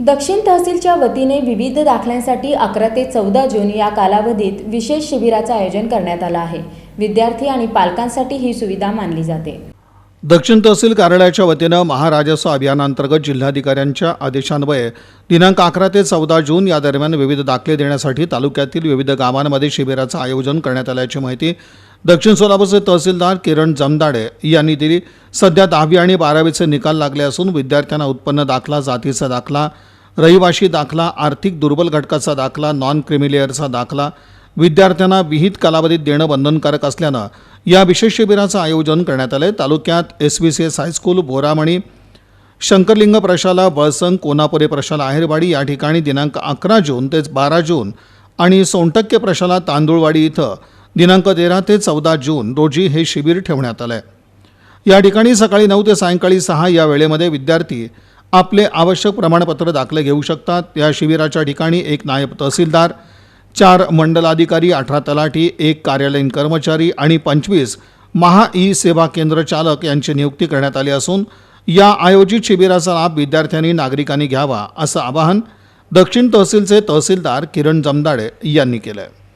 दक्षिण तहसीलच्या वतीने विविध दाखल्यांसाठी अकरा ते चौदा जून या कालावधीत विशेष शिबिराचं आयोजन करण्यात आलं आहे. विद्यार्थी आणि पालकांसाठी ही सुविधा मानली जाते. दक्षिण तहसील कार्यालयाच्या वतीनं महाराजस्व अभियानांतर्गत जिल्हाधिकाऱ्यांच्या आदेशान्वये दिनांक अकरा ते चौदा जून या दरम्यान विविध दाखले देण्यासाठी तालुक्यातील विविध गावांमध्ये शिबिराचं आयोजन करण्यात आल्याची माहिती दक्षिण सोलापूरचे तहसीलदार किरण जमदाडे यांनी दिली. सध्या दहावी आणि बारावीचे निकाल लागले असून विद्यार्थ्यांना उत्पन्न दाखला जातीचा दाखला रहिवाशी दाखला आर्थिक दुर्बल घटकाचा दाखला नॉन क्रिमिलेअरचा दाखला विद्यार्थ्यांना विहित कालावधीत देणं बंधनकारक असल्यानं या विशेष शिबिराचं आयोजन करण्यात आलं तालुक्यात S B C S high school Boramani Shankarling प्रशाला वळसंग कोनापुरे प्रशाला आहेरवाडी या ठिकाणी दिनांक अकरा जून ते बारा जून आणि सोनटक्के प्रशाला तांदूळवाडी इथं दिनांक तेरा ते चौदा जून रोजी हे शिबिर ठेवण्यात आलं आहे या ठिकाणी सकाळी नऊ ते सायंकाळी सहा या वेळेमध्ये विद्यार्थी आपले आवश्यक प्रमाणपत्र दाखले घेऊ शकतात. या शिबिराच्या ठिकाणी एक नायब तहसीलदार चार मंडलाधिकारी अठरा तलाठी एक कार्यालयीन कर्मचारी आणि पंचवीस महा ई सेवा केंद्र चालक यांची नियुक्ती करण्यात आली असून या आयोजित शिबिराचा लाभ विद्यार्थ्यांनी नागरिकांनी घ्यावा असं आवाहन दक्षिण तहसीलचे तहसीलदार किरण जमदाडे यांनी केलं आहे